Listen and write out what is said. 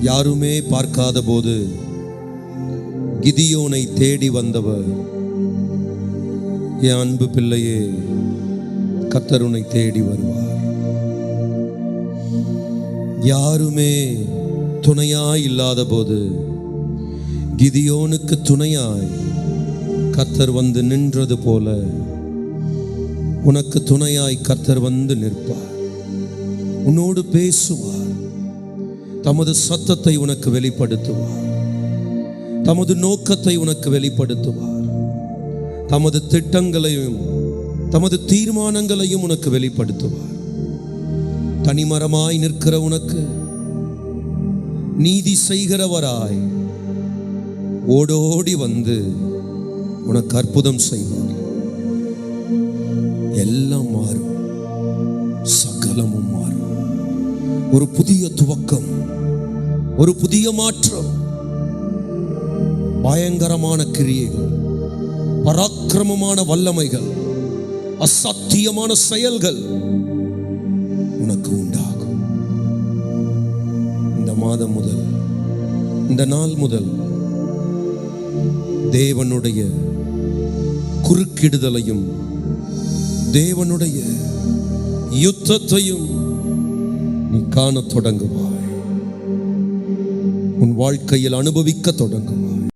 யாருமே பார்க்காத போது கிதியோனை தேடி வந்தவர். என் அன்பு பிள்ளையே கத்தருனை தேடி வருவார். யாருமே துணையாய் இல்லாத போது கிதியோனுக்கு துணையாய் கத்தர் வந்து நின்றது போல உனக்கு துணையாய் கத்தர் வந்து நிற்பார். உன்னோடு பேசுவார். தமது சத்தத்தை உனக்கு வெளிப்படுத்துவார். தமது நோக்கத்தை உனக்கு வெளிப்படுத்துவார். தமது திட்டங்களையும் தமது தீர்மானங்களையும் உனக்கு வெளிப்படுத்துவார். தனிமரமாய் நிற்கிற உனக்கு நீதி செய்கிறவராய் ஓடோடி வந்து உனக்கு அற்புதம் செய்வார். எல்லாம் மாறும். சகலமும் மாறும் ஒரு புதிய துவக்கம் ஒரு புதிய மாற்றம் பயங்கரமான கிரியைகள் பராக்கிரமமான வல்லமைகள் அசத்தியமான செயல்கள் உனக்கு உண்டாகும். இந்த மாதம் முதல் இந்த நாள் முதல் தேவனுடைய குறுக்கிடுதலையும் தேவனுடைய யுத்தத்தையும் நீ காணத் தொடங்குவாய். உன் வாழ்க்கையில் அனுபவிக்க தொடங்குவாய்.